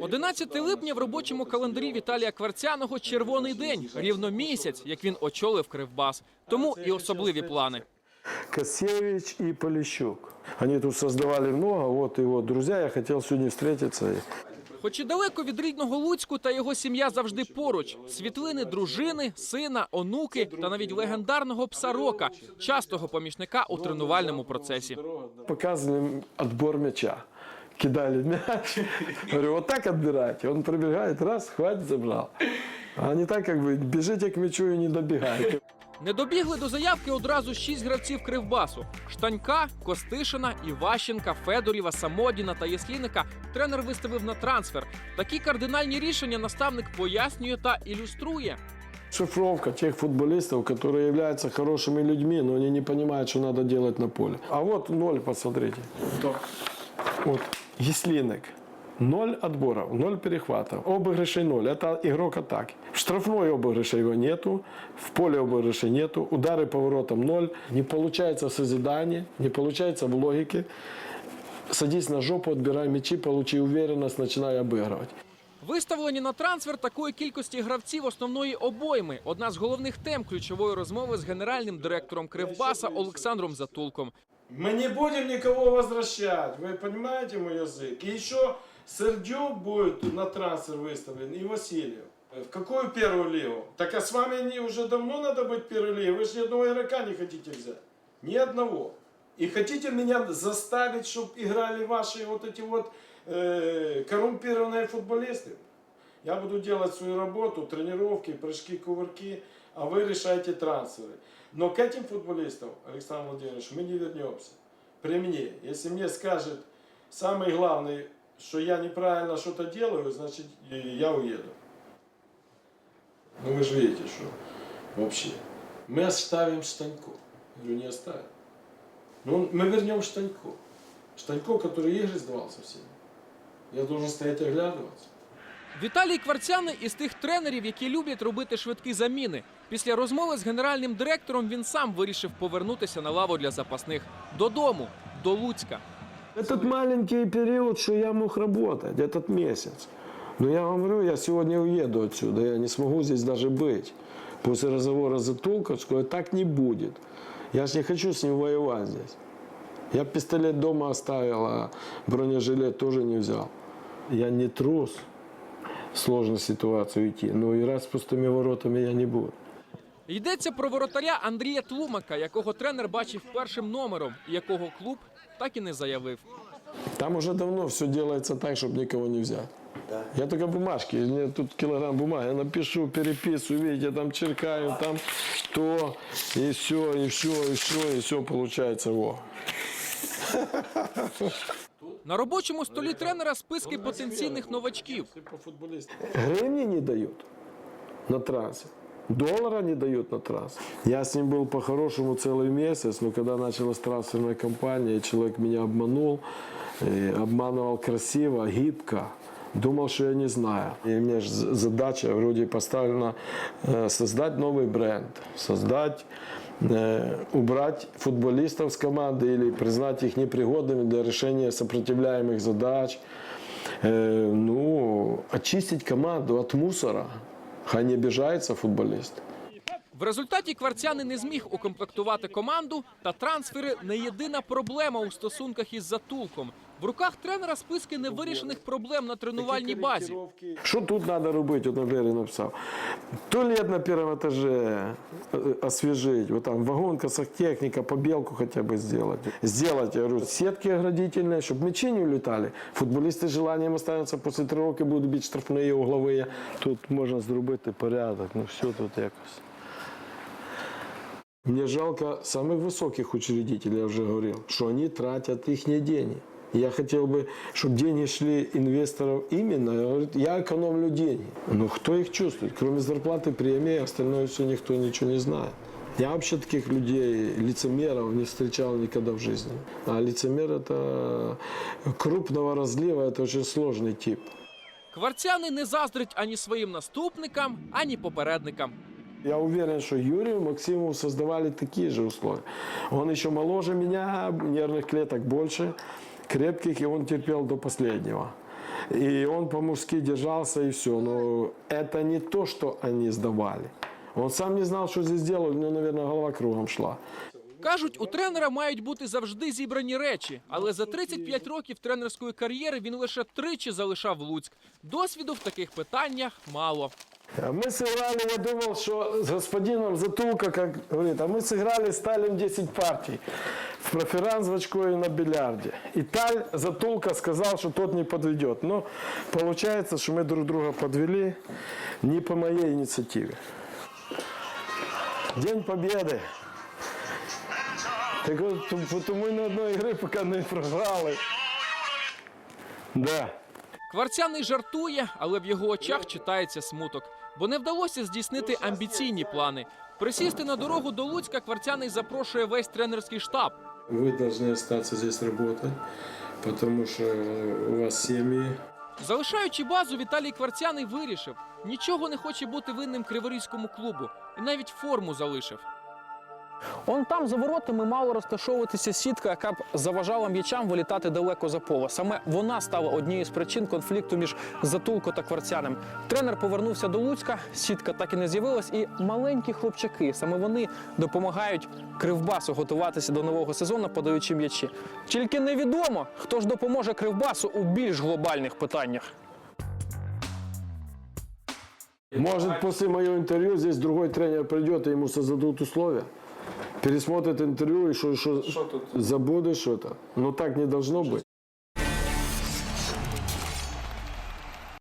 11 липня в робочому календарі Віталія Кварцяного червоний день, рівно місяць, як він очолив Кривбас. Тому і особливі плани. Косевич и Полищук. Они тут создавали много, вот его друзья, я хотел сегодня встретиться. Хоч і далеко від рідного Луцьку та його сім'я завжди поруч. Світлини дружини, сина, онуки та навіть легендарного пса Рока, частого помічника у тренувальному процесі. Показывали отбор мяча. Кидали мяч. Говорю, вот так отбирайте. Он пробегает, раз, хватит, забрал. А не так, как бы, бежите к мячу и не добегаете. Не добігли до заявки одразу шість гравців Кривбасу: Штанька, Костишина, Іващенка, Федорєва, Самодіна та Єсліника тренер виставив на трансфер. Такі кардинальні рішення наставник пояснює та ілюструє. Шифровка тех футболистов, которые являются хорошими людьми, но они не понимают, что надо делать на поле. А вот ноль, посмотрите. Вот, Еслинок. Ноль отборов, ноль перехватов, обыгрышей ноль. Это игрок атаки. В штрафной обыгрыша его нету, в поле обыгрыша нету, удары по воротам ноль. Не получается в созидании, не получается в логике. Садись на жопу, отбирай мячи, получи уверенность, начинай обыгрывать. Виставлені на трансфер такої кількості гравців основної обойми одна з головних тем ключової розмови з генеральним директором Кривбаса Олександром Затулком. Мы не будем никого возвращать, вы понимаете мой язык? И еще Сердюк будет на трансфер выставлен и Васильев. В какую первую лигу? Так а с вами не, уже давно надо быть первой лигой. Вы же ни одного игрока не хотите взять. Ни одного. И хотите меня заставить, чтобы играли ваши вот эти вот э, коррумпированные футболисты? Я буду делать свою работу, тренировки, прыжки, кувырки, а вы решаете трансферы. Но к этим футболистам, Александр Владимирович, мы не вернемся. При мне. Если мне скажет самый главный, что я неправильно что-то делаю, значит я уеду. Ну вы же видите, что вообще. Мы оставим Штанько. Я говорю, не оставим. Ну, мы вернем Штанько. Штанько, который игры сдавал со всеми. Я должен стоять и оглядываться. Віталій Кварцяний із тих тренерів, які люблять робити швидкі заміни. Після розмови з генеральним директором він сам вирішив повернутися на лаву для запасних додому, до Луцька. Этот маленький период, что я мог работать, этот месяц. Но я вам говорю, я сегодня уеду отсюда, я не смогу здесь даже быть. После разговора за Толковскую так не будет. Я же не хочу с ним воевать здесь. Я пистолет дома оставил, а бронежилет тоже не взял. Я не трус в сложной ситуации уйти, но и раз с пустыми воротами я не буду. Йдеться про воротаря Андрія Тлумака, якого тренер бачив першим номером, і якого клуб так і не заявив. Там уже давно все делается так, чтобы никого не взять. Я только бумажки, у меня тут килограмм бумаги, я напишу, переписываю, видите, там черкаю, там то, и все, и все, и все, и все получается, во. На робочому столі тренера списки потенційних новачків. Гривни не дают на трассе. Доллара не дают на трассе. Я с ним был по-хорошему целый месяц, но когда началась трансферная кампания, и человек меня обманул, и обманывал красиво, гибко, думал, что я не знаю. И у меня же з- задача вроде поставлена э, создать новый бренд, создать, э, убрать футболистов с команды или признать их непригодными для решения сопротивляемых задач. Э, ну, очистить команду от мусора. Хай не обижается футболист. В результаті Кварцяни не зміг укомплектувати команду, та трансфери не єдина проблема у стосунках із затулком. В руках тренера списки невирішених проблем на тренувальній базі. Що тут треба робити? От, наприклад, я написав. Туалет на першому етажі е, освіжити, вот там вагонка, сахтехніка, побілку хоча б зробити. Сделать, я говорю, сетки оградительные, щоб мячи не улетали. Футболісти з желанням остануться після тренування, будуть бити штрафні углові. Тут можна зробити порядок, ну все тут якось. Мне жалко самых высоких учредителей, я уже говорил, что они тратят их деньги. Я хотел бы, чтобы деньги шли инвесторов именно. Я, говорю, я экономлю деньги. Но кто их чувствует? Кроме зарплаты, премии, остальное все никто ничего не знает. Я вообще таких людей, лицемеров, не встречал никогда в жизни. А лицемер это крупного разлива, это очень сложный тип. Кварцяни не заздрить ані своїм наступникам, ані попередникам. Я уверен, что Юрию Максимову создавали такие же условия. Он еще моложе меня, нервных клеток больше, крепких, и он терпел до последнего. И он по-мужски держался и все. Но это не то, что они сдавали. Он сам не знал, что здесь делать, у него, наверное, голова кругом шла. Кажуть, у тренера мають бути завжди зібрані речі, але за 35 років тренерської кар'єри він лише тричі залишав Луцьк. Досвіду в таких питаннях мало. А Мы сыграли, я думал, что с господином Затулка, как говорит, а мы сыграли с Талем 10 партий в проферанс в очко и на бильярде. И Таль Затулка сказал, что тот не подведет. Но получается, что мы друг друга подвели не по моей инициативе. День Победы. Так вот, т- потому на одной игры пока не програли. Да. Кварцяний жартує, але в його очах читається смуток, бо не вдалося здійснити амбіційні плани. Присісти на дорогу до Луцька Кварцяний запрошує весь тренерський штаб. Вы должны остаться здесь работать, потому что у вас семьи. Залишаючи базу, Віталій Кварцяний вирішив, нічого не хоче бути винним криворізькому клубу і навіть форму залишив. Он там за воротами мала розташовуватися сітка, яка б заважала м'ячам вилітати далеко за поле. Саме вона стала однією з причин конфлікту між Затулко та Кварцяним. Тренер повернувся до Луцька, сітка так і не з'явилась, і маленькі хлопчаки саме вони допомагають Кривбасу готуватися до нового сезону, подаючи м'ячі. Тільки невідомо, хто ж допоможе Кривбасу у більш глобальних питаннях. Может, после моего интервью здесь другой тренер придет и ему создадут условия. Пересмотрит интервью и что, что, тут что-то. Но так не должно быть.